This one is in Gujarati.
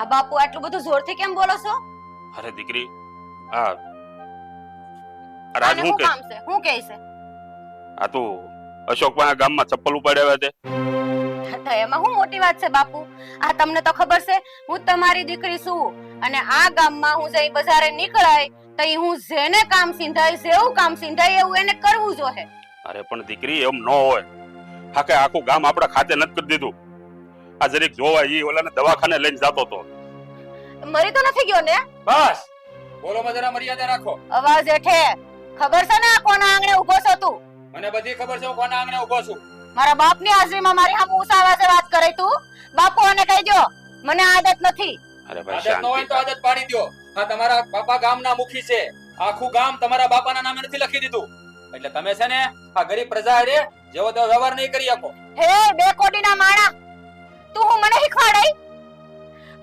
આ બાપુ આટલું બધું જોરથી કેમ બોલો છો? અરે દીકરી આ રાજ હું કે? કામ છે? શું કહે છે? આ તું અશોકભાઈ ગામમાં ચપ્પલ ઉપાડ્યા તે તો એમાં હું મોટી વાત છે બાપુ. આ તમને તો ખબર છે હું તમારી દીકરી છું. અને આ ગામમાં હું જઈ બજારે નીકળાય તો હું જેને કામ સિંધાય જેવું કામ સિંધાય એવું એને કરવું જોઈએ અરે પણ દીકરી એમ ન હોય. હા કે આખું ગામ આપણા ખાતે નથી કરી દીધું. આ જરીક જોવા ઈ ઓલાને દવાખાને લઈને જાતો તો. મરી તો નથી ગયો ને? બસ! બોલો માં જરા મર્યાદા રાખો. અવાજ એઠે ખબર છે ને આ કોના આંગણે ઊભો છો તું? મને બધી ખબર છે હું કોના આંગણે ઊભો છું. મારા બાપની હાજરીમાં મારી સામે ઊંચા અવાજે વાત કરે તું બાપુ અને કહેજો મને આદત નથી. અરે ભાઈ આદત ન હોય તો આદત પાડી દ્યો. આ તમારા બાપા ગામના મુખી છે. આખું ગામ તમારા બાપાના નામે નથી લખી દીધું. એટલે તમે છે ને આ ગરીબ પ્રજા રે જેવો તેવો વ્યવહાર નહીં કરી શકો. હે બે કોટીના માણા. તું હું મને શીખવાડાઈ